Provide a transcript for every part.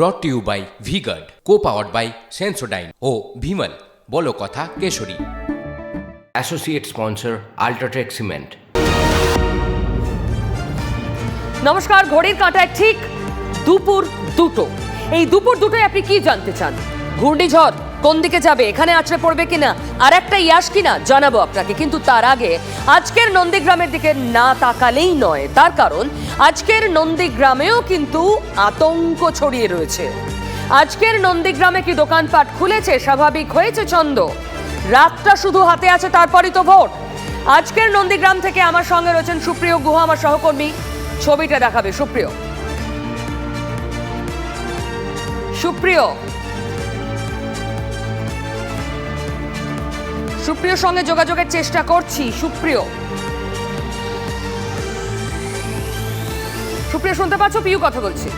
Brought to you by VGuard co powered by Sensodyne ও ভিমল বলো কথা Kesari. Associate sponsor UltraTech cement নমস্কার ঘড়ির কাঁটায় ঠিক দুপুর দুটো। এই দুপুর দুটোয় আপনি কি জানতে চান? ঘূর্ণিঝড় কোন দিকে যাবে, এখানে আছড়ে পড়বে কিনা, আর একটা ইয়াস কিনা, জানাব আপনাকে। কিন্তু তার আগে, আজকের নন্দীগ্রামের দিকে না তাকালেই নয়। তার কারণ, আজকের নন্দীগ্রামেও কিন্তু আতঙ্ক ছড়িয়ে রয়েছে। আজকের নন্দীগ্রামে কি দোকানপাট খুলেছে? স্বাভাবিক হয়েছে ছন্দ। রাতটা শুধু হাতে আছে, তারপরই তো ভোট। আজকের নন্দীগ্রাম থেকে আমার সঙ্গে রয়েছেন সুপ্রিয় গুহ, আমার সহকর্মী। ছবিটা দেখাবে, সুপ্রিয়। সুপ্রিয় সুপ্রিয়র সঙ্গে যোগাযোগের চেষ্টা করছি সুপ্রিয়। সুপ্রিয় শুনতে পাচ্ছ? পিউ কথা বলছি।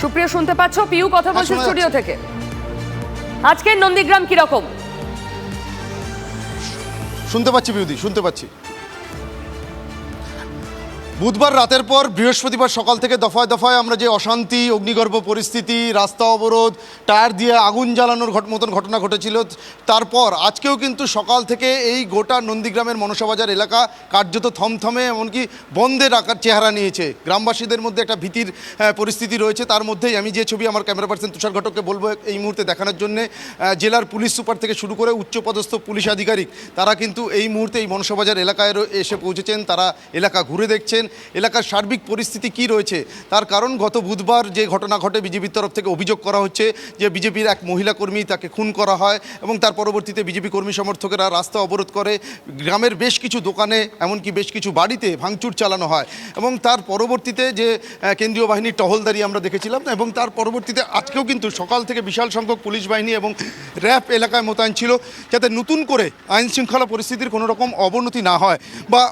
সুপ্রিয় শুনতে পাচ্ছ? পিউ কথা বলছি শোনা স্টুডিও থেকে। আজকের নন্দীগ্রাম কীরকম? শুনতে পাচ্ছি পিউদি শুনতে পাচ্ছি। বুধবার রাতের পর বৃহস্পতিবার সকাল থেকে দফায় দফায় আমরা যে অশান্তি, অগ্নিগর্ভ পরিস্থিতি, রাস্তা অবরোধ, টায়ার দিয়ে আগুন জ্বালানোর ঘট মতন ঘটনা ঘটেছিল, তারপর আজকেও কিন্তু সকাল থেকে এই গোটা নন্দীগ্রামের মনসাবাজার এলাকা কার্যত থমথমে, এমনকি বন্ধের আকার চেহারা নিয়েছে। গ্রামবাসীদের মধ্যে একটা ভীতির পরিস্থিতি রয়েছে। তার মধ্যেই আমি যে ছবি আমার ক্যামেরা পার্সন তুষার ঘটককে বলব এই মুহূর্তে দেখানোর জন্য জেলার পুলিশ সুপার থেকে শুরু করে উচ্চপদস্থ পুলিশ আধিকারিক, তারা কিন্তু এই মুহূর্তে এই মনসাবাজার এলাকায় এসে পৌঁছেছেন। তারা এলাকা ঘুরে দেখছেন। এলাকার সার্বিক পরিস্থিতি কি রয়েছে? তার কারণ, গত বুধবার যে ঘটনা ঘটে, বিজেপির তরফ থেকে অভিযোগ করা হচ্ছে যে বিজেপির এক মহিলা কর্মী তাকে খুন করা হয় এবং তার পরবর্তীতে বিজেপি কর্মী সমর্থকেরা রাস্তা অবরোধ করে গ্রামের বেশ কিছু দোকানে, এমনকি বেশ কিছু বাড়িতে ভাঙচুর চালানো হয় এবং তার পরবর্তীতে যে কেন্দ্রীয় বাহিনীর টহলদারি আমরা দেখেছিলাম এবং তার পরবর্তীতে আজকেও কিন্তু সকাল থেকে বিশাল সংখ্যক পুলিশ বাহিনী এবং র্যাব এলাকায় মোতায়েন ছিল যাতে নতুন করে আইন শৃঙ্খলা পরিস্থিতির কোনো রকম অবনতি না হয় বা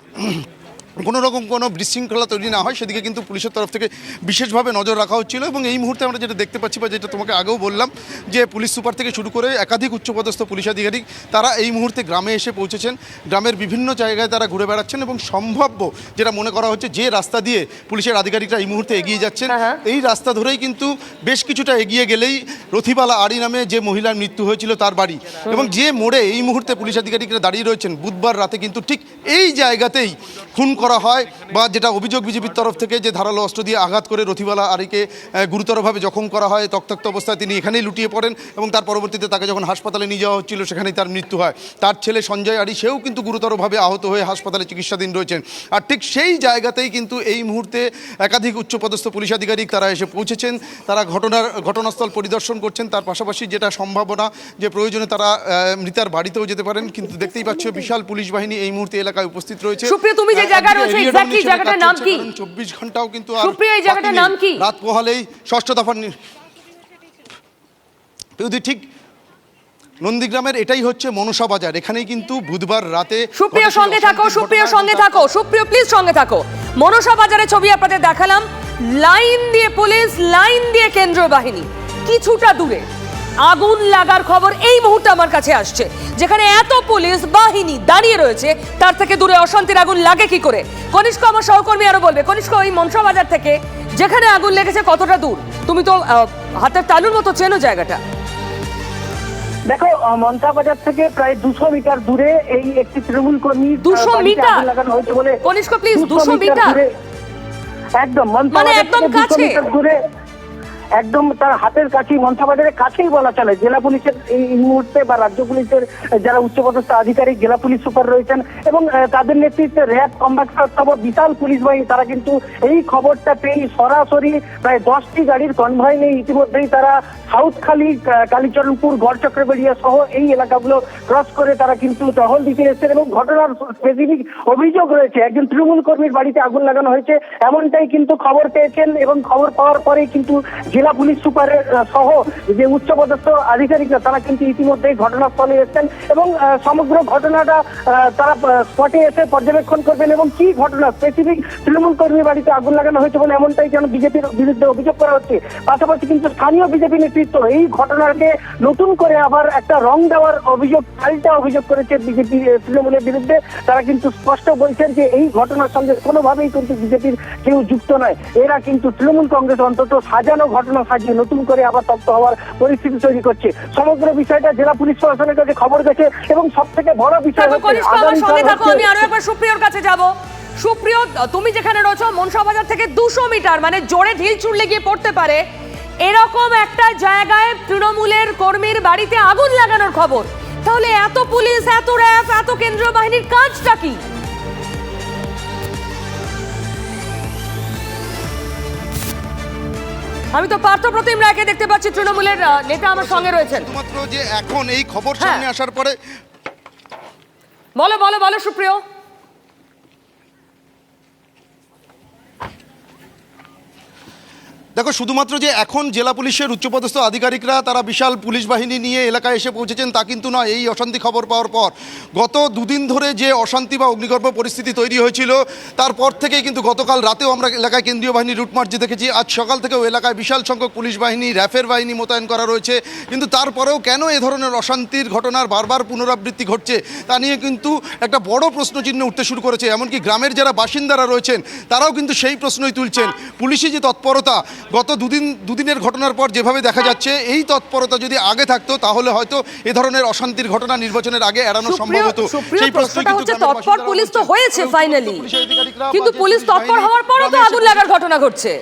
কোনো রকম কোনো বিশৃঙ্খলা তৈরি না হয় সেদিকে কিন্তু পুলিশের তরফ থেকে বিশেষভাবে নজর রাখা হচ্ছিল এবং এই মুহূর্তে আমরা যেটা দেখতে পাচ্ছি বা যেটা তোমাকে আগেও বললাম যে পুলিশ সুপার থেকে শুরু করে একাধিক উচ্চপদস্থ পুলিশ আধিকারিক তারা এই মুহূর্তে গ্রামে এসে পৌঁছেছেন গ্রামের বিভিন্ন জায়গায় তারা ঘুরে বেড়াচ্ছেন এবং সম্ভাব্য যেটা মনে করা হচ্ছে যে রাস্তা দিয়ে পুলিশের আধিকারিকরা এই মুহূর্তে এগিয়ে যাচ্ছেন হ্যাঁ, হ্যাঁ। এই রাস্তা ধরেই কিন্তু বেশ কিছুটা এগিয়ে গেলেই রথিবালা আড়ি নামে যে মহিলার মৃত্যু হয়েছিল তার বাড়ি এবং যে মোড়ে এই মুহূর্তে পুলিশ আধিকারিকরা দাঁড়িয়ে রয়েছেন বুধবার রাতে কিন্তু ঠিক এই জায়গাতেই খুন করা হয় বা যেটা অভিযোগ বিজেপির তরফ থেকে যে ধারালো অস্ত্র দিয়ে আঘাত করে রথিবালা আরিকে গুরুতরভাবে জখম করা হয় তক্তাক্ত অবস্থায় তিনি এখানেই লুটিয়ে পড়েন এবং তার পরবর্তীতে তাকে যখন হাসপাতালে নিয়ে যাওয়া হচ্ছিল সেখানেই তার মৃত্যু হয়। তার ছেলে সঞ্জয় আরি সেও কিন্তু গুরুতরভাবে আহত হয়ে হাসপাতালে চিকিৎসাধীন রয়েছেন। আর ঠিক সেই জায়গাতেই কিন্তু এই মুহূর্তে একাধিক উচ্চপদস্থ পুলিশ আধিকারিক তারা এসে পৌঁছেছেন। তারা ঘটনার ঘটনাস্থল পরিদর্শন করছেন। তার পাশাপাশি যেটা সম্ভাবনা যে প্রয়োজনে তারা মৃতার বাড়িতেও যেতে পারেন। কিন্তু দেখতেই পাচ্ছ বিশাল পুলিশ বাহিনী এই মুহূর্তে এলাকায় উপস্থিত রয়েছে। সুপ্রিয়, তুমি যে জায়গায় একদিকে রয়েছো, এলিয়েট জায়গাটার নাম কি? কারণ চব্বিশ ঘন্টাও কিন্তু আর সুপ্রিয়, এই জায়গাটার নাম কি? রাত পোহালেই ষষ্ঠ দফার নি- ঠিক নন্দীগ্রামের এটাই হচ্ছে মনসা বাজার এখানেই কিন্তু বুধবার রাতে সুপ্রিয় সঙ্গে থাকো সুপ্রিয় সঙ্গে থাকো সুপ্রিয় প্লিজ সঙ্গে থাকো। মনসা বাজারে ছবি আপনাদের দেখালাম। লাইন দিয়ে পুলিশ লাইন দিয়ে কেন্দ্রীয় বাহিনী কিছুটা দূরে। আগুন লাগার খবর এই মুহূর্তে আমার কাছে আসছে যেখানে এত পুলিশ বাহিনী দাঁড়িয়ে রয়েছে তার থেকে দূরে অশান্তির আগুন লাগে কি করে কনিষ্ক আমার সহকর্মী আরও বলবে কনিষ্ক এই মনসা বাজার থেকে যেখানে আগুন লেগেছে কতটা দূর তুমি তো হাতের তালুর মতো চেনো জায়গাটা দেখো মমতা বাজার থেকে প্রায় দুশো মিটার দূরে এই একটি তৃণমূল কর্মী দুশো মিটার? লাগানো হয়েছে বলে কনিষ্ক, 200 200 মিটার? একদম মমতা মানে বাজার একদম থেকে 200 কাছে? মিটার দূরে একদম তার হাতের কাছেই মমতা বাজারের কাছেই বলা চলে। জেলা পুলিশের এই মুহূর্তে বা রাজ্য পুলিশের যারা উচ্চপদস্থ আধিকারিক, জেলা পুলিশ সুপার রয়েছেন এবং তাদের নেতৃত্বে র্যাব কম্বাক্সার সহ বিশাল পুলিশ বাহিনী, তারা কিন্তু এই খবরটা পেয়ে সরাসরি প্রায় দশটি গাড়ির কনভয় নিয়ে ইতিমধ্যেই তারা সাউথখালি কালীচরণপুর, গড়চক্রবেড়িয়া সহ এই এলাকাগুলো ক্রস করে তারা কিন্তু টহল দিতে এসেছেন এবং ঘটনার স্পেসিফিক অভিযোগ রয়েছে। একজন তৃণমূল কর্মীর বাড়িতে আগুন লাগানো হয়েছে, এমনটাই কিন্তু খবর পেয়েছেন এবং খবর পাওয়ার পরেই কিন্তু জেলা জেলা পুলিশ সুপারের সহ যে উচ্চপদস্থ আধিকারিকরা, তারা কিন্তু ইতিমধ্যেই ঘটনাস্থলে এসেছেন এবং সমগ্র ঘটনাটা তারা স্পটে এসে পর্যবেক্ষণ করবেন এবং কি ঘটনা স্পেসিফিক তৃণমূল কর্মী বাড়িতে আগুন লাগানো হয়েছে বলে এমনটাই যেন বিজেপির বিরুদ্ধে অভিযোগ করা হচ্ছে। পাশাপাশি কিন্তু স্থানীয় বিজেপি নেতৃত্ব এই ঘটনাকে নতুন করে আবার একটা রং দেওয়ার অভিযোগ, পাল্টা অভিযোগ করেছে বিজেপি তৃণমূলের বিরুদ্ধে। তারা কিন্তু স্পষ্ট বলছেন যে এই ঘটনার সঙ্গে কোনোভাবেই কিন্তু বিজেপির কেউ যুক্ত নয়। এরা কিন্তু তৃণমূল কংগ্রেস অন্তত সাজানো ঘটনা সাজিয়ে নতুন করে আবার তপ্ত হওয়ার পরিস্থিতি তৈরি করছে। সমগ্র বিষয়টা জেলা পুলিশ প্রশাসনের কাছে খবর গেছে এবং সব থেকে বড় বিষয় আমি আরও একবার সুপ্রিয়র কাছে যাব। সুপ্রিয় তুমি যেখানে রয়েছো মনসা বাজার থেকে দুশো মিটার মানে জোরে ঢিল ছুড়লে গিয়ে পড়তে পারে। এরকম একটা জায়গায় তৃণমূলের কর্মীর বাড়িতে আগুন লাগানোর খবর। তাহলে এত পুলিশ এত র্যাব এত কেন্দ্রীয় বাহিনীর কাজটা কি? আমি তো পার্থ প্রতিম রায়কে দেখতে পাচ্ছি তৃণমূলের নেতা আমার সঙ্গে রয়েছেন শুধুমাত্র যে এখন এই খবর হ্যাঁ। সামনে আসার পরে বলো বলো বলো সুপ্রিয় দেখো, শুধুমাত্র যে এখন জেলা পুলিশের উচ্চপদস্থ আধিকারিকরা তারা বিশাল পুলিশ বাহিনী নিয়ে এলাকায় এসে পৌঁছেছেন, তা কিন্তু নয়। এই অশান্তি খবর পাওয়ার পর, গত দুদিন ধরে যে অশান্তি বা অগ্নিগর্ভ পরিস্থিতি তৈরি হয়েছিল, তারপর থেকেই কিন্তু গতকাল রাতেও আমরা এলাকায় কেন্দ্রীয় বাহিনী রুট মার্চ দেখেছি। আজ সকাল থেকেও এলাকায় বিশাল সংখ্যক পুলিশ বাহিনী, র্যাফের বাহিনী মোতায়েন করা রয়েছে। কিন্তু তারপরেও কেন এ ধরনের অশান্তির ঘটনার বারবার পুনরাবৃত্তি ঘটছে, তা নিয়ে কিন্তু একটা বড় প্রশ্নচিহ্ন উঠতে শুরু করেছে। এমনকি গ্রামের যারা বাসিন্দারা রয়েছেন, তারাও কিন্তু সেই প্রশ্নই তুলছেন। পুলিশি যে তৎপরতা গত দুদিন দুদিনের ঘটনার পর যেভাবে দেখা যাচ্ছে এই তৎপরতা যদি আগে থাকতো তাহলে হয়তো এ ধরনের অশান্তির ঘটনা নির্বাচনের আগে এড়ানো সম্ভব হতো। সেই প্রশ্নটা কিন্তু হচ্ছে তৎপর পুলিশ তো হয়েছে ফাইনালি কিন্তু পুলিশ তৎপর হওয়ার পরও তো আগুন লাগার ঘটনা ঘটছে।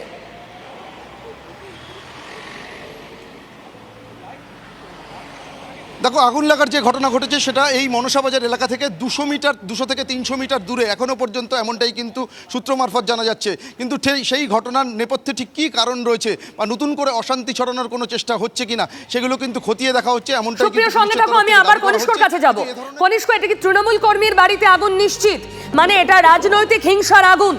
দেখো আগুন লাগার যে ঘটনা ঘটেছে সেটা এই মনসা বাজার এলাকা থেকে দুশো মিটার দুশো থেকে তিনশো মিটার দূরে এখনও পর্যন্ত এমনটাই কিন্তু সূত্র মারফত জানা যাচ্ছে। কিন্তু সেই- সেই ঘটনার নেপথ্যে ঠিক কী কারণ রয়েছে বা নতুন করে অশান্তি ছড়ানোর কোনো চেষ্টা হচ্ছে কিনা সেগুলো কিন্তু খতিয়ে দেখা হচ্ছে এমনটাই সুপ্রিয় কিন্তু সঙ্গে থাকো আমি আবার কনিষ্কর কাছে যাব। কনিষ্ক এটা কি তৃণমূল কর্মীর বাড়িতে আগুন নিশ্চিত? মানে এটা রাজনৈতিক হিংসার আগুন।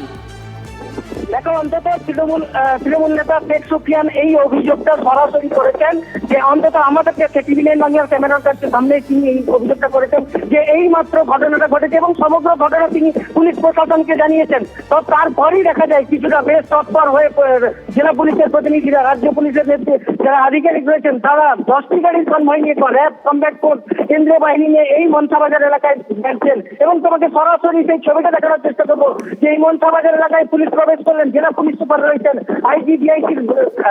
দেখো, অন্তত তৃণমূল তৃণমূল নেতা শেখ সুফিয়ান এই অভিযোগটা সরাসরি করেছেন যে অন্তত আমাদের কাছে টিভি নাইন বাংলার ক্যামেরার কাছে সামনে তিনি এই অভিযোগটা করেছেন যে এই মাত্র ঘটনাটা ঘটেছে এবং সমগ্র ঘটনা তিনি পুলিশ প্রশাসনকে জানিয়েছেন। তো তারপরই দেখা যায় কিছুটা বেশ তৎপর হয়ে জেলা পুলিশের প্রতিনিধিরা, রাজ্য পুলিশের নেতৃত্বে যারা আধিকারিক রয়েছেন, তারা দশটি গাড়ির কনভয় নিয়ে র্যাব কমব্যাট ফোর্স কেন্দ্রীয় বাহিনী নিয়ে এই মনসাবাজার এলাকায় যাচ্ছেন। এবং তোমাকে সরাসরি সেই ছবিটা দেখানোর চেষ্টা করব যে এই মনসাবাজার এলাকায় পুলিশ প্রবেশ করলেন জেলা পুলিশ সুপার রয়েছেন, আইজিডিআইসির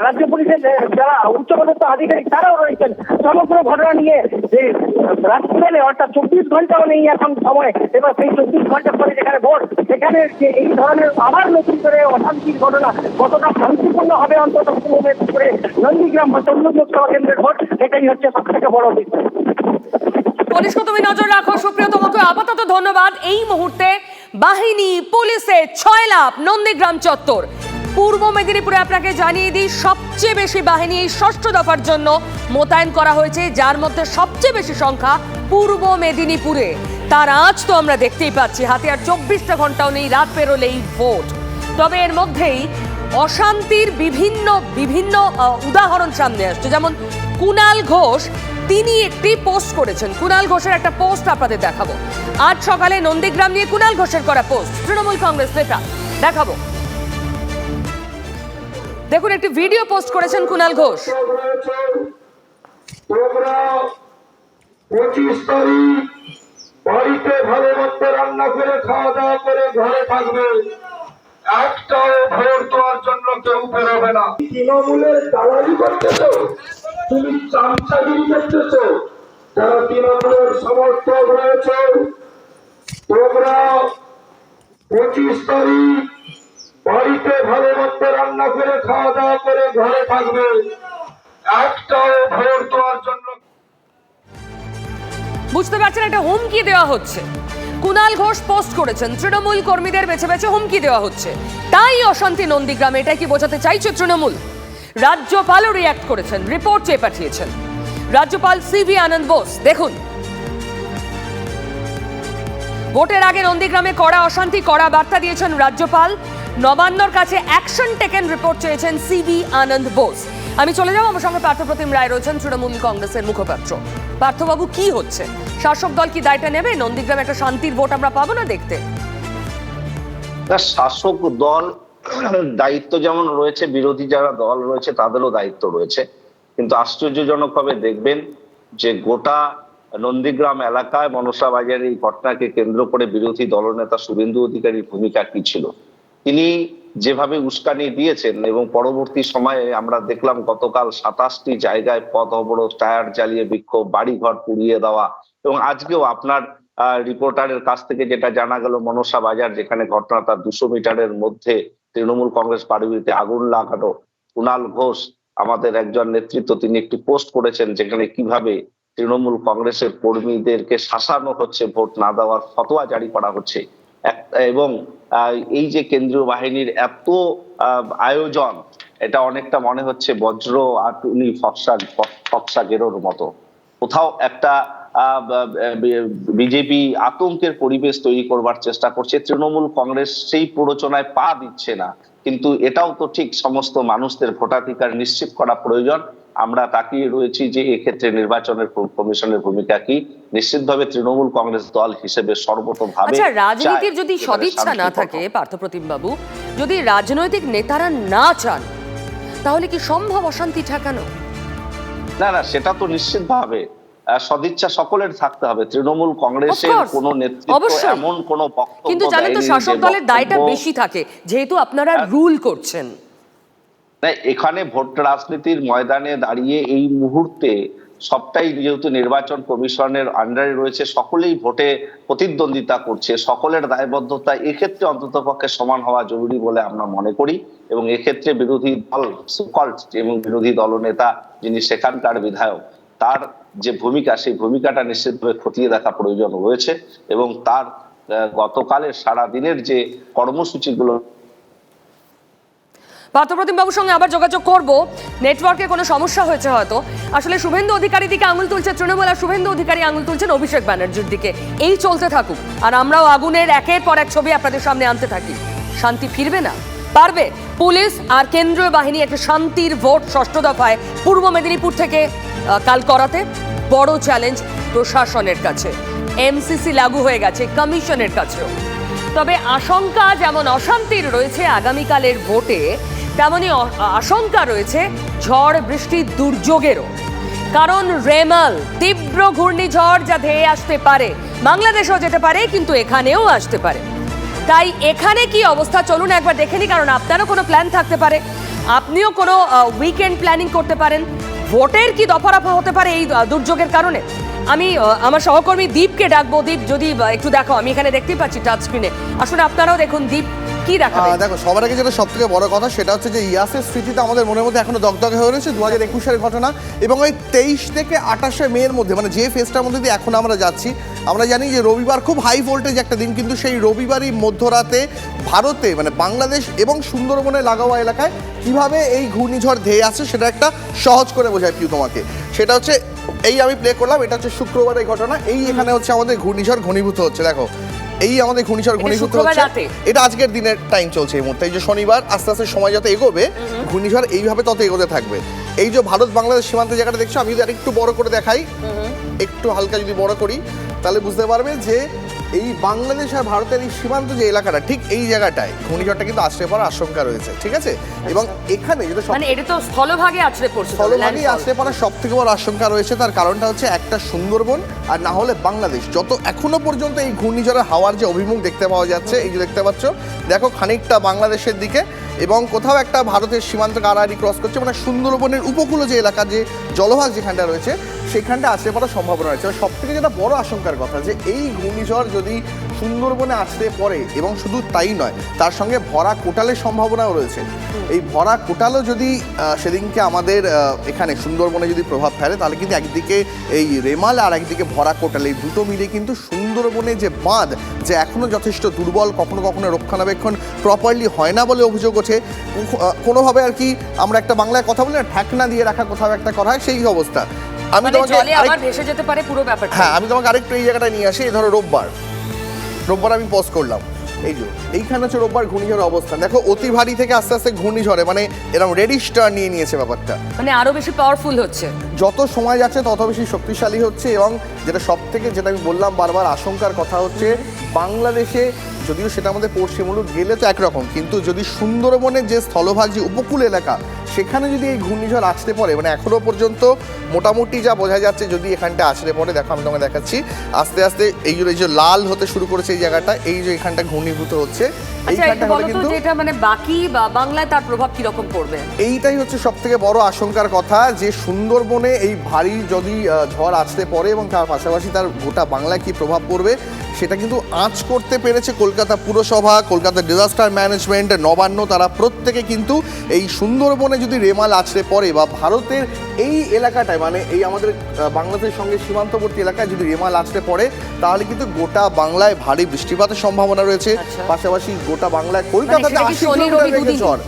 রাজ্য পুলিশের যারা উচ্চপদস্থ আধিকারিক, তারাও রয়েছেন। সমগ্র ঘটনা নিয়ে, যে, রাত্রিবেলে, অর্থাৎ চব্বিশ ঘন্টাও নেই এখন সময়, এবার সেই চব্বিশ ঘণ্টা পরে যেখানে ভোট, সেখানে যে এই ধরনের আবার নতুন করে অশান্তির ঘটনা কতটা শান্তিপূর্ণ হবে অন্তত মেদিনীপুরে নন্দীগ্রাম বা তমলুক লোকসভা কেন্দ্রের ভোট এটাই হচ্ছে সব থেকে বড় বিষয়। কনিষ্ক তুমি নজর রাখো। সুপ্রিয়, তোমাকে আপাতত ধন্যবাদ। এই মুহূর্তে বাহিনী, পুলিশে ছয় লাভ নন্দীগ্রাম চত্বর। পূর্ব মেদিনীপুরে আপনাকে জানিয়ে দিই, সবচেয়ে বেশি বাহিনী এই ষষ্ঠ দফার জন্য মোতায়েন করা হয়েছে, যার মধ্যে সবচেয়ে বেশি সংখ্যা পূর্ব মেদিনীপুরে। তার আজ তো আমরা দেখতেই পাচ্ছি হাতে আর চব্বিশটা ঘন্টাও নেই, রাত পেরোলেই ভোট। তবে এর মধ্যেই অশান্তির বিভিন্ন বিভিন্ন উদাহরণ সামনে আসছে। যেমন কুনাল ঘোষ, তিনি একটি পোস্ট করেছেন। কুনাল ঘোষের একটা পোস্ট আপনাদের দেখাবো। আজ সকালে নন্দীগ্রাম নিয়ে কুনাল ঘোষের করা পোস্ট। তৃণমূল কংগ্রেস নেতা, দেখাবো। দেখুন, একটি ভিডিও পোস্ট করেছেন কুনাল ঘোষ। পঁচিশ তারিখ, বাড়িতে ভালো রান্না করে খাওয়া দাওয়া করে ঘরে থাকবে। একটাও ভোট দেওয়ার জন্য কেউ বেরোবে না। তৃণমূলের দালালি করতেছ? তুমি চামচাগিরি করতেছ? যারা তৃণমূলের সমর্থক রয়েছে তোমরা পঁচিশ তারিখ বাড়িতে ভালো মন্দ রান্না করে খাওয়া দাওয়া করে ঘরে থাকবে। একটাও ভোট দেওয়ার জন্য বুঝতে পারছেন একটা হুমকি দেওয়া হচ্ছে। কুনাল ঘোষ পোস্ট করেছেন। তৃণমূল কর্মীদের বেছে বেছে হুমকি দেওয়া হচ্ছে। তাই অশান্তি নন্দীগ্রামে এটা কি বোঝাতে চাইছে তৃণমূল? রাজ্যপালও রিয়াক্ট করেছেন রিপোর্ট চেয়ে পাঠিয়েছেন। রাজ্যপাল সিভি আনন্দ বোস, দেখুন। ভোটের আগে নন্দীগ্রামে কড়া অশান্তি, কড়া বার্তা দিয়েছেন রাজ্যপাল। নবান্নর কাছে অ্যাকশন টেকেন রিপোর্ট চেয়েছেন সিবি আনন্দ বোস। আমি চলে যাব, আমার সঙ্গে পার্থপ্রতিম রায় রয়েছেন, তৃণমূল কংগ্রেসের মুখপাত্র। পার্থবাবু, কি হচ্ছে? শাসক দল কি দায়টা নেবে? নন্দীগ্রামে একটা শান্তির ভোট আমরা পাবো না দেখতে? শাসক দল দায়িত্ব যেমন রয়েছে, বিরোধী যারা দল রয়েছে, তাদেরও দায়িত্ব রয়েছে। কিন্তু আশ্চর্যজনকভাবে দেখবেন যে গোটা নন্দীগ্রাম এলাকায় মনসা বাজারের এই ঘটনাকে কেন্দ্র করে বিরোধী দলনেতা শুভেন্দু অধিকারীর ভূমিকা কি ছিল? তিনি যেভাবে উস্কানি দিয়েছেন এবং পরবর্তী সময়ে আমরা দেখলাম গতকাল সাতাশটি জায়গায় পথ অবরোধ, টায়ার জ্বালিয়ে বিক্ষোভ, বাড়িঘর পুড়িয়ে দেওয়া এবং আজকেও আপনার রিপোর্টারের কাছ থেকে যেটা জানা গেল, মনসা বাজার, যেখানে ঘটনা তার দুশো মিটারের মধ্যে তৃণমূল কংগ্রেস বাড়িতে আগুন লাগানো কুণাল ঘোষ, আমাদের একজন নেতৃত্ব, তিনি একটি পোস্ট করেছেন যেখানে কীভাবে তৃণমূল কংগ্রেসের কর্মীদেরকে শাসানো হচ্ছে, ভোট না দেওয়ার ফতোয়া জারি করা হচ্ছে। এবং এই যে কেন্দ্রীয় বাহিনীর এত আয়োজন, এটা অনেকটা মনে হচ্ছে বজ্র আটুনি ফক্সা ফক্সা গেরোর মতো। কোথাও একটা বিজেপি আতঙ্কের পরিবেশ তৈরি করবার চেষ্টা করছে। তৃণমূল কংগ্রেস সেই প্ররোচনায় পা দিচ্ছে না। কিন্তু এটাও তো ঠিক সমস্ত মানুষদের ভোটাধিকার নিশ্চিত করা প্রয়োজন। আমরা তাকিয়ে রয়েছি যে এক্ষেত্রে নির্বাচনের কমিশনের ভূমিকা কি। নিশ্চিতভাবে তৃণমূল কংগ্রেস দল হিসেবে সর্বতভাবে আচ্ছা রাজনীতির যদি সদিচ্ছা না থাকে পার্থপ্রতিম বাবু যদি রাজনৈতিক নেতারা না চান তাহলে কি সম্ভব অশান্তি ঠেকানো? না না সেটা তো নিশ্চিত ভাবে সদিচ্ছা সকলের থাকতে হবে। তৃণমূল কংগ্রেসের কোন নেতৃত্ব এমন কোন বক্তব্য কিন্তু জানেন তো শাসক দলের দায়টা বেশি থাকে যেহেতু আপনারা রুল করছেন। এখানে ভোট রাজনীতির ময়দানে দাঁড়িয়ে এই মুহূর্তে সবটাই যেহেতু নির্বাচন কমিশনের আন্ডারে রয়েছে সকলেই ভোটে প্রতিদ্বন্দ্বিতা করছে সকলের দায়বদ্ধতা এক্ষেত্রে অন্তত পক্ষে সমান হওয়া জরুরি বলে আমরা মনে করি এবং এক্ষেত্রে বিরোধী দল এবং বিরোধী দলনেতা যিনি সেখানকার বিধায়ক তার যে ভূমিকা, সেই ভূমিকাটা নিশ্চিতভাবে খতিয়ে দেখা প্রয়োজন রয়েছে এবং তার গতকালের সারা দিনের যে কর্মসূচিগুলো পার্থপ্রতিম বাবুর সঙ্গে আবার যোগাযোগ করব। নেটওয়ার্কে কোনো সমস্যা হয়েছে হয়তো। আসলে শুভেন্দু অধিকারী দিকে আঙুল তুলছে তৃণমূল আর শুভেন্দু অধিকারী আঙুল তুলছেন অভিষেক ব্যানার্জির দিকে। এই চলতে থাকুক। আর আমরাও আগুনের একের পর এক ছবি আপনাদের সামনে আনতে থাকি। শান্তি ফিরবে না? পারবে। পুলিশ আর কেন্দ্রীয় বাহিনী একটা শান্তির ভোট ষষ্ঠ দফায় পূর্ব মেদিনীপুর থেকে কাল করাতে বড় চ্যালেঞ্জ প্রশাসনের কাছে। এমসিসি লাগু হয়ে গেছে কমিশনের কাছেও। তবে আশঙ্কা যেমন অশান্তির রয়েছে আগামীকালের ভোটে তেমনই আশঙ্কা রয়েছে ঝড় বৃষ্টির দুর্যোগেরও। কারণ রেমাল, তীব্র ঘূর্ণিঝড় যা ধেয়ে আসতে পারে। বাংলাদেশেও যেতে পারে, কিন্তু এখানেও আসতে পারে। তাই এখানে কি অবস্থা? চলুন একবার দেখে নিই, কারণ আপনারও কোনো প্ল্যান থাকতে পারে। আপনিও কোনো উইকেন্ড প্ল্যানিং করতে পারেন। ভোটের কি দফারফা হতে পারে এই দুর্যোগের কারণে? আমি আমার সহকর্মী দীপকে ডাকবো। দীপ, যদি একটু দেখো, আমি এখানে দেখতেই পাচ্ছি টাচ স্ক্রিনে আসলে আপনারাও দেখুন দীপ। কি দেখাবে দেখো সবার আগে যেটা সব থেকে বড় কথা সেটা হচ্ছে যে ইয়াসের স্মৃতিতে আমাদের মনের মধ্যে এখনও দগদগে হয়ে রয়েছে দু হাজার একুশের ঘটনা এবং ওই তেইশ থেকে আঠাশে মেয়ের মধ্যে মানে যে ফেজটার মধ্যে দিয়ে এখন আমরা যাচ্ছি আমরা জানি যে রবিবার খুব হাই ভোল্টেজ একটা দিন কিন্তু সেই রবিবারই মধ্যরাতে ভারতে মানে বাংলাদেশ এবং সুন্দরবনে লাগোয়া এলাকায় কীভাবে এই ঘূর্ণিঝড় ধেয়ে আসছে সেটা একটা সহজ করে বোঝায় পিউ তোমাকে। সেটা হচ্ছে এই আমি প্লে করলাম এটা হচ্ছে শুক্রবারের ঘটনা এই এখানে হচ্ছে আমাদের ঘূর্ণিঝড় ঘনীভূত হচ্ছে দেখো। এই আমাদের ঘূর্ণিঝড় ঘূর্ণিঝড় ঘনীভূত হচ্ছে। এটা আজকের দিনের টাইম চলছে এই মুহূর্তে। এই যে শনিবার আস্তে আস্তে সময় যাতে এগোবে ঘূর্ণিঝড় এইভাবে তত এগোতে থাকবে। এই যে ভারত বাংলাদেশ সীমান্তের জায়গাটা দেখছ আমি যদি আরেকটু বড় করে দেখাই একটু হালকা যদি বড় করি তাহলে বুঝতে পারবে যে এই বাংলাদেশ আর ভারতের এই সীমান্ত যে এলাকাটা ঠিক এই জায়গাটায় ঘূর্ণিঝড়টা কিন্তু আশ্রয় পড়ার আশঙ্কা রয়েছে ঠিক আছে এবং এখানে যেটা মানে এটা তো স্থলভাগে আছড়ে পড়ছে স্থলভাগেই landfall। আসতে সব থেকে বড় আশঙ্কা রয়েছে তার কারণটা হচ্ছে একটা সুন্দরবন আর না হলে বাংলাদেশ যত এখনও পর্যন্ত এই ঘূর্ণিঝড়ের হাওয়ার যে অভিমুখ দেখতে পাওয়া যাচ্ছে এই যে দেখতে পাচ্ছ দেখো খানিকটা বাংলাদেশের দিকে এবং কোথাও একটা ভারতের সীমান্ত গাড়ারি ক্রস করছে মানে সুন্দরবনের উপকূল যে এলাকা যে জলভাগ যেখানটা রয়েছে সেখানটা আসতে পারার সম্ভাবনা রয়েছে। সব থেকে যেটা বড় আশঙ্কার কথা যে এই ঘূর্ণিঝড় যদি সুন্দরবনে আসতে পড়ে এবং শুধু তাই নয়, তার সঙ্গে ভরা কোটালের সম্ভাবনাও রয়েছে। এই ভরা কোটালও যদি সেদিনকে আমাদের এখানে সুন্দরবনে যদি প্রভাব ফেলে, তাহলে কিন্তু একদিকে এই রেমাল আর একদিকে ভরা কোটাল, এই দুটো মিলে কিন্তু সুন্দরবনে যে বাঁধ, যে এখনও যথেষ্ট দুর্বল, কখনো কখনো রক্ষণাবেক্ষণ প্রপারলি হয় না বলে অভিযোগ ওঠে কোনোভাবে আর কি আমরা একটা বাংলায় কথা বলি না, ঢাকনা দিয়ে রাখা কোথাও একটা করা হয়, সেই অবস্থা। আমি মানে তোমাকে আবার ভেসে যেতে পারে পুরো ব্যাপারটা। হ্যাঁ আমি তোমাকে আরেকটু এই জায়গাটা নিয়ে আসি ধরো রোববার। রোববার আমি পজ করলাম। এই যে এইখানে হচ্ছে রোববার ঘূর্ণিঝড়ের অবস্থান। দেখো অতি ভারী থেকে আস্তে আস্তে ঘূর্ণিঝড়ে মানে এরকম রেডি স্টার নিয়ে নিয়েছে ব্যাপারটা। মানে আরও বেশি পাওয়ারফুল হচ্ছে। যত সময় যাচ্ছে তত বেশি শক্তিশালী হচ্ছে এবং যেটা সব থেকে যেটা আমি বললাম বারবার আশঙ্কার কথা হচ্ছে বাংলাদেশে যদিও সেটা আমাদের পশ্চিমবঙ্গ গেলে তো একরকম কিন্তু যদি সুন্দরবনের যে স্থলভাগ যে উপকূল এলাকা সেখানে যদি এই ঘূর্ণিঝড় আসতে পড়ে মানে এখনও পর্যন্ত মোটামুটি যা বোঝা যাচ্ছে যদি এখানটা আসতে পড়ে দেখো আমি তোমাকে দেখাচ্ছি আস্তে আস্তে এই যে যে লাল হতে শুরু করেছে এই জায়গাটা এই যে এখানটা ঘূর্ণীভূত হচ্ছে আচ্ছা এটা মানে বাকি বাংলায় তার প্রভাব পড়বে? এইটাই হচ্ছে বড় আশঙ্কার কথা যে সুন্দরবনে এই ভারী যদি ঝড় আসতে পড়ে এবং তার পাশাপাশি তার গোটা বাংলায় কি প্রভাব পড়বে সেটা কিন্তু আঁচ করতে পেরেছে কলকাতা পুরসভা কলকাতা ডিজাস্টার ম্যানেজমেন্ট নবান্ন তারা প্রত্যেকে কিন্তু এই সুন্দরবনে যদি রেমাল আছড়ে পড়ে বা ভারতের এই এলাকাটায় মানে এই আমাদের বাংলাদেশের সঙ্গে সীমান্তবর্তী এলাকায় যদি রেমাল আছড়ে পড়ে তাহলে কিন্তু গোটা বাংলায় ভারী বৃষ্টিপাতের সম্ভাবনা রয়েছে আচ্ছা। পাশাপাশি গোটা বাংলায় কলকাতাতে সেটা কি আশি কিলোমিটার? ঝড়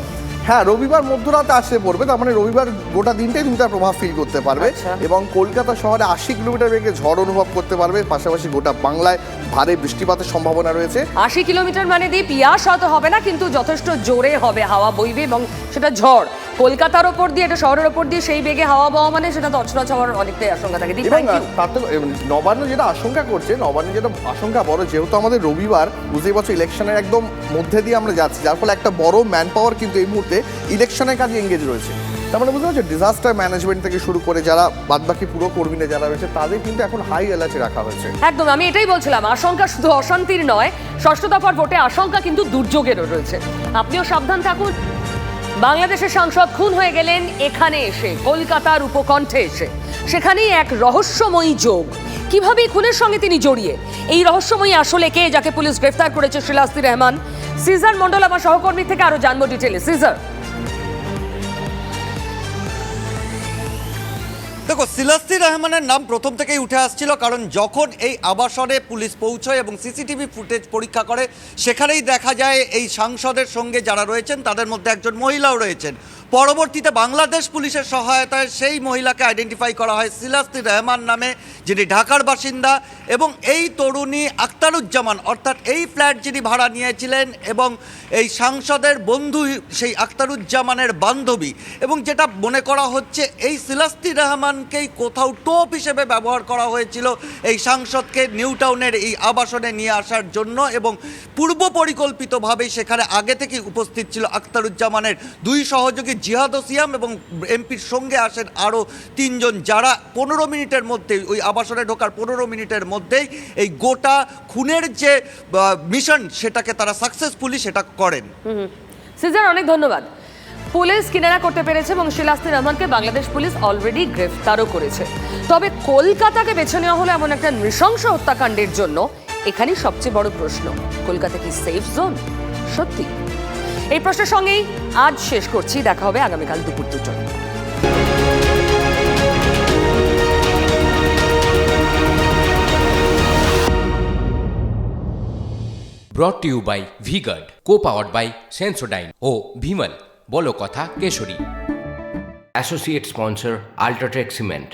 হ্যাঁ রবিবার মধ্যরাতে আসতে পড়বে তার মানে রবিবার গোটা দিনটাই তুমি তার প্রভাব ফিল করতে পারবে আচ্ছা। এবং কলকাতা শহরে আশি কিলোমিটার বেগে ঝড় অনুভব করতে পারবে পাশাপাশি গোটা বাংলায় ভারী বৃষ্টিপাতের সম্ভাবনা রয়েছে আশি কিলোমিটার মানে দিয়ে পিয়াস হয়তো হবে না কিন্তু যথেষ্ট জোরে হবে হাওয়া বইবে এবং সেটা ঝড় কলকাতার ওপর দিয়ে এটা শহরের ওপর দিয়ে সেই বেগে হাওয়া বওয়া মানে সেটা তছনছ হওয়ার অনেকটাই আশঙ্কা থাকে। এবং তার তো নবান্ন যেটা আশঙ্কা করছে নবান্ন যেটা আশঙ্কা বড় যেহেতু আমাদের রবিবার বুঝতেই পারছ ইলেকশনের একদম মধ্যে দিয়ে আমরা যাচ্ছি যার ফলে একটা বড় ম্যান পাওয়ার কিন্তু এই মুহূর্তে ইলেকশনের কাজে এঙ্গেজ রয়েছে। তার মানে বুঝতে পারছ ডিজাস্টার ম্যানেজমেন্ট থেকে শুরু করে যারা বাদবাকি পুরো কর্মীরা যারা রয়েছে তাদের কিন্তু এখন হাই অ্যালার্টে রাখা হয়েছে। একদম আমি এটাই বলছিলাম আশঙ্কা শুধু অশান্তির নয় ষষ্ঠ দফার ভোটে আশঙ্কা কিন্তু দুর্যোগেরও রয়েছে। আপনিও সাবধান থাকুন বাংলাদেশের সাংসদ খুন হয়ে গেলেন, এখানে এসে, কলকাতার উপকণ্ঠে এসে। সেখানেই এক রহস্যময়ী যোগ। কীভাবে খুনের সঙ্গে তিনি জড়িয়ে? এই রহস্যময়ী আসলে কে যাকে পুলিশ গ্রেফতার করেছে শিলাস্তি রহমান? সিজার মন্ডল আমার সহকর্মী থেকে আরও জানব ডিটেলে সিজার। দেখো, সিলাস্তি রহমানের নাম প্রথম থেকেই উঠে আসছিল কারণ যখন এই আবাসনে পুলিশ পৌঁছয় এবং সিসিটিভি ফুটেজ পরীক্ষা করে, সেখানেই দেখা যায় এই সাংসদের সঙ্গে যারা রয়েছেন, তাদের মধ্যে একজন মহিলাও রয়েছেন। পরবর্তীতে বাংলাদেশ পুলিশের সহায়তায় সেই মহিলাকে আইডেন্টিফাই করা হয় সিলাস্তি রহমান নামে, যিনি ঢাকার বাসিন্দা, এবং এই তরুণী আক্তারুজ্জামান, অর্থাৎ এই ফ্ল্যাট যিনি ভাড়া নিয়েছিলেন এবং এই সাংসদের বন্ধু সেই আক্তারুজ্জামানের বান্ধবী। এবং যেটা মনে করা হচ্ছে, এই সিলাস্তি রহমানকেই কোথাও টোপ হিসেবে ব্যবহার করা হয়েছিল এই সাংসদকে নিউ টাউনের এই আবাসনে নিয়ে আসার জন্য এবং পূর্ব পরিকল্পিতভাবেই সেখানে আগে থেকেই উপস্থিত ছিল আক্তারুজ্জামানের দুই সহযোগী জিহাদ সিয়াম এবং এমপির সঙ্গে আসেন আরও তিনজন যারা পনেরো মিনিটের মধ্যে, ওই আবাসনে ঢোকার পনেরো মিনিটের মধ্যেই এই গোটা খুনের যে মিশন সেটাকে তারা সাকসেসফুলি সেটা করেন। সিজার, অনেক ধন্যবাদ। পুলিশ কিনারা করতে পেরেছে এবং শিলাস্তি রহমানকে বাংলাদেশ পুলিশ অলরেডি গ্রেফতারও করেছে। তবে কলকাতাকে বেছে নেওয়া হলো এমন একটা নৃশংস হত্যাকাণ্ডের জন্য এখানেই সবচেয়ে বড় প্রশ্ন, কলকাতা কি সেফ জোন সত্যি? এই প্রশ্নের সঙ্গেই আজ শেষ করছি। দেখা হবে আগামীকাল দুপুর দুটোয়। Brought to you by VGuard co powered by Sensodyne ও ভিমল বলো কথা Kesari. Associate sponsor UltraTech cement